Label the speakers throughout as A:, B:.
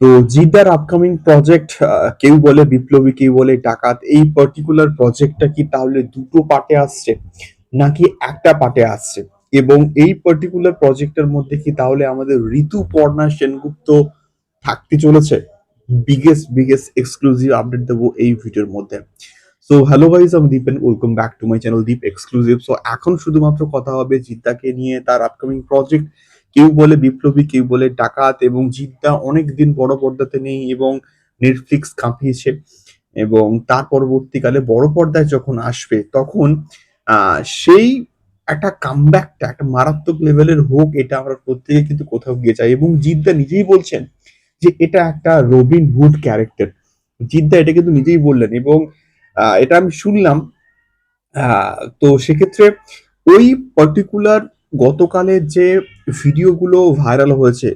A: তো জিদ্দার upcoming project কেউ বলে বিপ্লবী, কেউ বলে ডাকাত, এই পার্টিকুলার প্রজেক্টটা কি তাহলে দুটো পার্টে আসছে? নাকি একটা পার্টে আসছে? এবং এই পার্টিকুলার প্রজেক্টের মধ্যে কি তাহলে আমাদের ঋতুপর্ণা সেনগুপ্ত থাকতে চলেছে? বিগেস্ট বিগেস্ট এক্সক্লুসিভ আপডেট দেবো এই ভিডিওর মধ্যে। সো হ্যালো গাইজ আমি Dipen welcome back to my channel Deep exclusive so এখন শুধুমাত্র কথা হবে জিদ্দাকে নিয়ে, তার আপকামিং প্রজেক্ট কেউ বলে বিপ্লবী, কেউ বলে ডাকাত এবং জিদ্দা অনেক দিন বড় পর্দাতে নেই এবং নেটফ্লিক্স কাঁপিয়েছে এবং তার পরবর্তীকালে বড় পর্দায় যখন আসবে তখন সেই একটা কামব্যাকটা একটা মারাত্মক লেভেলের হোক এটা আমরা প্রত্যেকে কিন্তু কোথাও গিয়ে চাই এবং জিদ্দা নিজেই বলছেন যে এটা একটা রবিন হুড ক্যারেক্টার জিদ্দা এটা কিন্তু নিজেই বললেন এবং এটা আমি শুনলাম তো সেক্ষেত্রে ওই পার্টিকুলার গতকালের যে ভিডিওগুলো ভাইরাল হয়েছে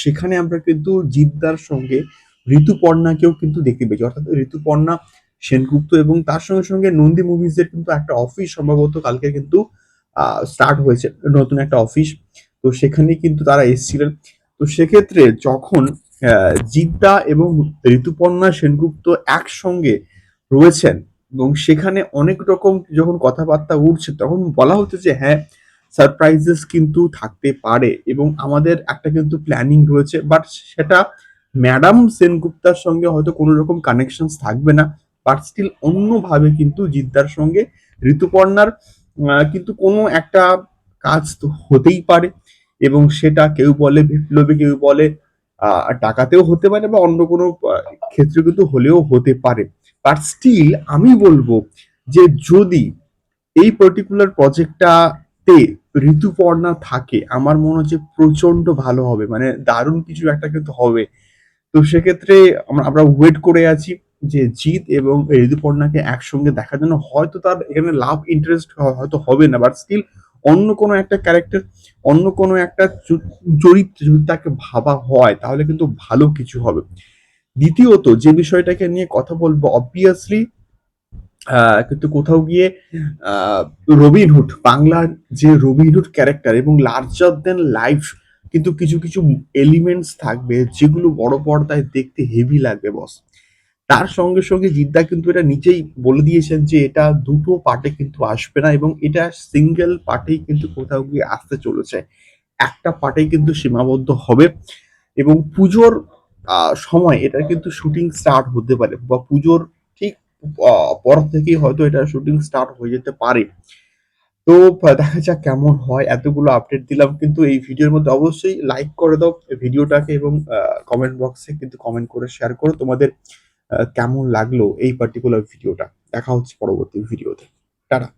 A: সেখানে আমরা কিন্তু জিদ্দার সঙ্গে ঋতুপর্ণাকেও কিন্তু দেখতে পেয়েছি। অর্থাৎ ঋতুপর্ণা, সেনগুপ্ত এবং তার সঙ্গে সঙ্গে নন্দী মুভিজের কিন্তু একটা অফিস সম্ভবত কালকে কিন্তু স্টার্ট হয়েছে, নতুন একটা অফিস তো সেখানে কিন্তু তারা এসেছিলেন। তো সেক্ষেত্রে যখন জিদ্দা এবং ঋতুপর্ণা, সেনগুপ্ত একসঙ্গে রয়েছেন এবং সেখানে অনেক রকম যখন কথাবার্তা উঠছে, তখন বলা হচ্ছে যে হ্যাঁ সারপ্রাইজেস কিন্তু থাকতে পারে এবং আমাদের একটা কিন্তু প্ল্যানিং রয়েছে বাট সেটা ম্যাডাম সেনগুপ্তার সঙ্গে হয়তো কোনো রকম কানেকশন থাকবে না বাট স্টিল অন্যভাবে কিন্তু জিদ্দার সঙ্গে ঋতুপর্ণার কিন্তু কোনো একটা কাজ তো হতেই পারে এবং সেটা কেউ বলে বিপ্লবী, কেউ বলে টাকাতেও হতে পারে বা অন্য কোনো ক্ষেত্রে কিন্তু হলেও হতে পারে। বাট স্টিল আমি বলব যে যদি এই পার্টিকুলার প্রজেক্টটাতে ঋতুপর্ণা থাকে, আমার মনে হচ্ছে প্রচণ্ড ভালো হবে মানে দারুণ কিছু একটা কিন্তু হবে। তো সেক্ষেত্রে আমরা ওয়েট করে আছি যে জিৎ এবং ঋতুপর্ণাকে একসঙ্গে দেখার জন্য। হয়তো তার এখানে লাভ ইন্টারেস্ট হয়তো হবে না বাট স্টিল অন্য কোনো একটা ক্যারেক্টার অন্য কোনো একটা চরিত্র যদি তাকে ভাবা হয়, তাহলে কিন্তু ভালো কিছু হবে। দ্বিতীয়ত যে বিষয়টাকে নিয়ে কথা বলব অবভিয়াসলি কিন্তু কোথাও গিয়ে রবিনহুড বাংলার যে রবিনহুড ক্যারেক্টার এবং লার্জার দেন লাইফ কিন্তু কিছু কিছু এলিমেন্টস থাকবে যেগুলো বড় পর্দায় দেখতে হেভি লাগবে বস তার সঙ্গে সঙ্গে জিদ্দা কিন্তু এটা নিজেই বলে দিয়েছেন যে এটা দুটো পার্টে কিন্তু আসবে না এবং এটা সিঙ্গেল পার্টেই কিন্তু কোথাও গিয়ে আসতে চলেছে। একটা পার্টেই কিন্তু সীমাবদ্ধ হবে এবং পুজোর সময় এটা কিন্তু শুটিং স্টার্ট হতে পারে বা পুজোর পর থেকেই হয়তো এটা শুটিং স্টার্ট হয়ে যেতে পারে। তো দেখা যাক কেমন হয়। এতগুলো আপডেট দিলাম, কিন্তু এই ভিডিওর মধ্যে অবশ্যই লাইক করে দাও ভিডিওটাকে এবং কমেন্ট বক্সে কিন্তু কমেন্ট করে শেয়ার করো তোমাদের কেমন লাগল এই পার্টিকুলার ভিডিওটা দেখা হচ্ছে পরবর্তী ভিডিওতে টাটা।